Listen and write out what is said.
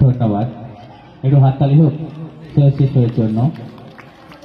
ধন্যবাদ। একটু হাততালি হোক শেষ জন্য।